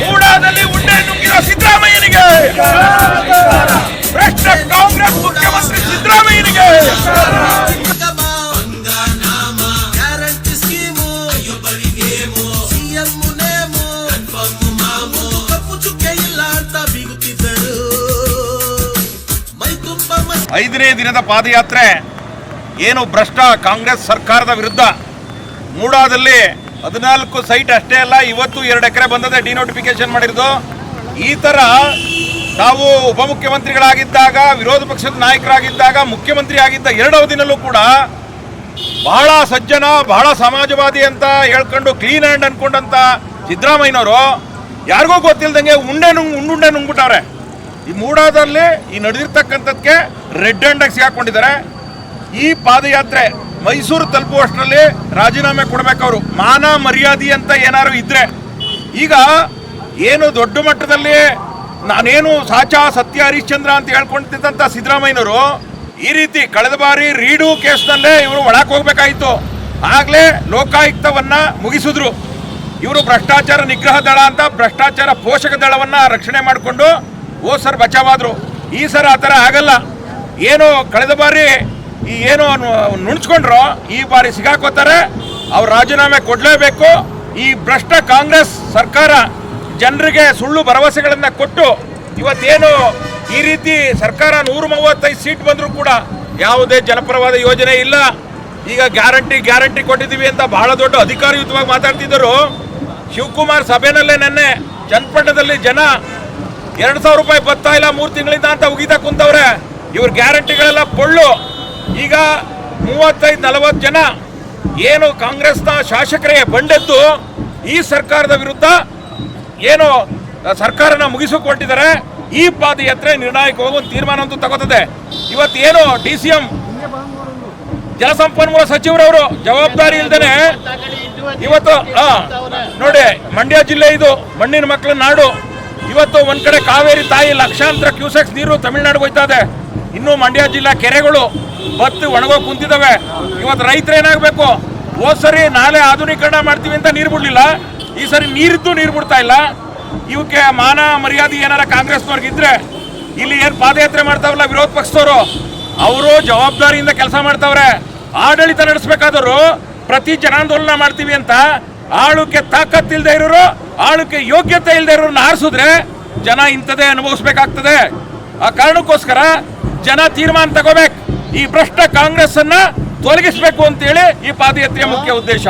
ಮೂಡಾದಲ್ಲಿ ಉಂಡೆ ನುಗ್ಗಿರೋ ಸಿದ್ದರಾಮಯ್ಯನಿಗೆ. ಭ್ರಷ್ಟ ಕಾಂಗ್ರೆಸ್ ಮುಖ್ಯಮಂತ್ರಿ ಸಿದ್ದರಾಮಯ್ಯನಿಗೆ. ಐದನೇ ದಿನದ ಪಾದಯಾತ್ರೆ ಏನು ಭ್ರಷ್ಟ ಕಾಂಗ್ರೆಸ್ ಸರ್ಕಾರದ ವಿರುದ್ಧ? ಮೂಡಾದಲ್ಲಿ ಹದಿನಾಲ್ಕು ಸೈಟ್ ಅಷ್ಟೇ ಅಲ್ಲ, ಇವತ್ತು ಎರಡು ಎಕರೆ ಬಂದದೆ ಡಿನೋಟಿಫಿಕೇಶನ್ ಮಾಡಿರೋದು. ಈ ಥರ ತಾವು ಉಪಮುಖ್ಯಮಂತ್ರಿಗಳಾಗಿದ್ದಾಗ, ವಿರೋಧ ಪಕ್ಷದ ನಾಯಕರಾಗಿದ್ದಾಗ, ಮುಖ್ಯಮಂತ್ರಿ ಆಗಿದ್ದ ಎರಡು ಅವಧಿನಲ್ಲೂ ಕೂಡ ಬಹಳ ಸಜ್ಜನ, ಬಹಳ ಸಮಾಜವಾದಿ ಅಂತ ಹೇಳ್ಕೊಂಡು ಕ್ಲೀನ್ ಹ್ಯಾಂಡ್ ಅನ್ಕೊಂಡಂತ ಸಿದ್ದರಾಮಯ್ಯನವರು ಯಾರಿಗೂ ಗೊತ್ತಿಲ್ಲದಂಗೆ ಉಂಡೆ ನುಂಗ್, ಉಂಡುಂಡೆ ನುಂಗ್ಬಿಟ್ಟವ್ರೆ. ಈ ಮೂಡಾದಲ್ಲಿ ಈ ನಡೆದಿರ್ತಕ್ಕಂಥದ್ಕೆ ರೆಡ್ ಹ್ಯಾಂಡಾಗಿ ಸಿಗಾಕೊಂಡಿದ್ದಾರೆ. ಈ ಪಾದಯಾತ್ರೆ ಮೈಸೂರು ತಲುಪುವಷ್ಟರಲ್ಲಿ ರಾಜೀನಾಮೆ ಕೊಡಬೇಕವರು. ಮಾನ ಮರ್ಯಾದೆ ಅಂತ ಏನಾದ್ರು ಇದ್ರೆ ಈಗ ಏನು ದೊಡ್ಡ ಮಟ್ಟದಲ್ಲಿ ನಾನೇನು ಸಾಚ ಸತ್ಯ ಹರಿಶ್ಚಂದ್ರ ಅಂತ ಹೇಳ್ಕೊಂಡಿದ್ದಂಥ ಸಿದ್ದರಾಮಯ್ಯನವರು ಈ ರೀತಿ ಕಳೆದ ಬಾರಿ ರೀಡು ಕೇಸ್ನಲ್ಲೇ ಇವರು ಒಳಕ್ಕೆ ಹೋಗ್ಬೇಕಾಗಿತ್ತು ಆಗ್ಲೇ ಲೋಕಾಯುಕ್ತವನ್ನ ಮುಗಿಸಿದ್ರು. ಇವರು ಭ್ರಷ್ಟಾಚಾರ ನಿಗ್ರಹ ದಳ ಅಂತ ಭ್ರಷ್ಟಾಚಾರ ಪೋಷಕ ದಳವನ್ನ ರಕ್ಷಣೆ ಮಾಡಿಕೊಂಡು ಓ ಸರ್ ಬಚಾವಾದರು. ಈ ಸರ್ ಆ ಥರ ಆಗಲ್ಲ. ಏನು ಕಳೆದ ಬಾರಿ ಈ ಏನು ನು- ನುಣ್ಸ್ಕೊಂಡ್ರು ಈ ಬಾರಿ ಸಿಗಾಕೋತಾರೆ, ಅವ್ರು ರಾಜೀನಾಮೆ ಕೊಡಲೇಬೇಕು. ಈ ಭ್ರಷ್ಟ ಕಾಂಗ್ರೆಸ್ ಸರ್ಕಾರ ಜನರಿಗೆ ಸುಳ್ಳು ಭರವಸೆಗಳನ್ನು ಕೊಟ್ಟು, ಇವತ್ತೇನು ಈ ರೀತಿ ಸರ್ಕಾರ ನೂರ ಮೂವತ್ತೈದು ಸೀಟ್ ಬಂದರೂ ಕೂಡ ಯಾವುದೇ ಜನಪರವಾದ ಯೋಜನೆ ಇಲ್ಲ. ಈಗ ಗ್ಯಾರಂಟಿ ಗ್ಯಾರಂಟಿ ಕೊಟ್ಟಿದ್ದೀವಿ ಅಂತ ಬಹಳ ದೊಡ್ಡ ಅಧಿಕಾರಯುತವಾಗಿ ಮಾತಾಡ್ತಿದ್ದರು. ಶಿವಕುಮಾರ್ ಸಭೆನಲ್ಲೇ ನೆನ್ನೆ ಚನ್ನಪಟ್ಟಣದಲ್ಲಿ ಜನ ಎರಡು ಸಾವಿರ ರೂಪಾಯಿ ಬರ್ತಾ ಇಲ್ಲ ಮೂರು ತಿಂಗಳಿಂದ ಅಂತ ಉಗಿತಾ ಕುಂತವ್ರೆ. ಇವ್ರ ಗ್ಯಾರಂಟಿಗಳೆಲ್ಲ ಪೊಳ್ಳು. ಈಗ ಮೂವತ್ತೈದು, ನಲವತ್ತು ಜನ ಏನು ಕಾಂಗ್ರೆಸ್ನ ಶಾಸಕರೇ ಬಂಡೆದ್ದು ಈ ಸರ್ಕಾರದ ವಿರುದ್ಧ ಏನು ಸರ್ಕಾರನ ಮುಗಿಸಿಕೊಟ್ಟಿದ್ದಾರೆ, ಈ ಪಾದಯಾತ್ರೆ ನಿರ್ಣಾಯಕವಾಗಿ ಒಂದು ತೀರ್ಮಾನ ಅಂತೂ ತಗೋತದೆ. ಇವತ್ತೇನು ಡಿ ಸಿ ಎಂ ಜಲಸಂಪನ್ಮೂಲ ಸಚಿವರವರು ಜವಾಬ್ದಾರಿ ಇಲ್ದೇನೆ ಇವತ್ತು ನೋಡಿ, ಮಂಡ್ಯ ಜಿಲ್ಲೆ ಇದು, ಮಣ್ಣಿನ ಮಕ್ಕಳ ನಾಡು. ಇವತ್ತು ಒಂದ್ ಕಡೆ ಕಾವೇರಿ ತಾಯಿ ಲಕ್ಷಾಂತರ ಕ್ಯೂಸೆಕ್ಸ್ ನೀರು ತಮಿಳುನಾಡಿಗೆ ಹೋಯ್ತಾ ಇದೆ. ಇನ್ನು ಮಂಡ್ಯ ಜಿಲ್ಲಾ ಕೆರೆಗಳು ಬತ್ತು ಒಣಗೋ ಕುಂತಿದ್ದಾವೆ ಇವತ್ತು ರೈತರು ಏನಾಗಬೇಕು? ಹೋದ್ ಸರಿ ನಾಳೆ ಆಧುನೀಕರಣ ಮಾಡ್ತೀವಿ ಅಂತ ನೀರು ಬಿಡಲಿಲ್ಲ. ಈ ಸರಿ ನೀರಿದ್ದು ನೀರು ಬಿಡ್ತಾ ಇಲ್ಲ. ಇವಕ್ಕೆ ಮಾನ ಮರ್ಯಾದೆ ಏನಾರ ಕಾಂಗ್ರೆಸ್ನವ್ರಿಗೆ ಇದ್ರೆ ಇಲ್ಲಿ ಏನ್ ಪಾದಯಾತ್ರೆ ಮಾಡ್ತಾವಲ್ಲ ವಿರೋಧ ಪಕ್ಷದವರು, ಅವರು ಜವಾಬ್ದಾರಿಯಿಂದ ಕೆಲಸ ಮಾಡ್ತಾವ್ರೆ. ಆಡಳಿತ ನಡೆಸಬೇಕಾದವರು ಪ್ರತಿ ಜನಾಂದೋಲನ ಮಾಡ್ತೀವಿ ಅಂತ ಆಳುಕ್ಕೆ ಇಲ್ಲದೆ ಇರೋರು, ಆಳುಕ್ಕೆ ಯೋಗ್ಯತೆ ಇಲ್ಲದೆ ಇರೋರನ್ನ ಆರಿಸಿದ್ರೆ ಜನ ಇಂಥದೇ ಅನುಭವಿಸ್ಬೇಕಾಗ್ತದೆ. ಆ ಕಾರಣಕ್ಕೋಸ್ಕರ ಜನ ತೀರ್ಮಾನ ತಗೋಬೇಕು. ಈ ಭ್ರಷ್ಟ ಕಾಂಗ್ರೆಸ್ ಅನ್ನ ತೊಲಗಿಸ್ಬೇಕು ಅಂತೇಳಿ ಈ ಪಾದಯಾತ್ರೆಯ ಮುಖ್ಯ ಉದ್ದೇಶ.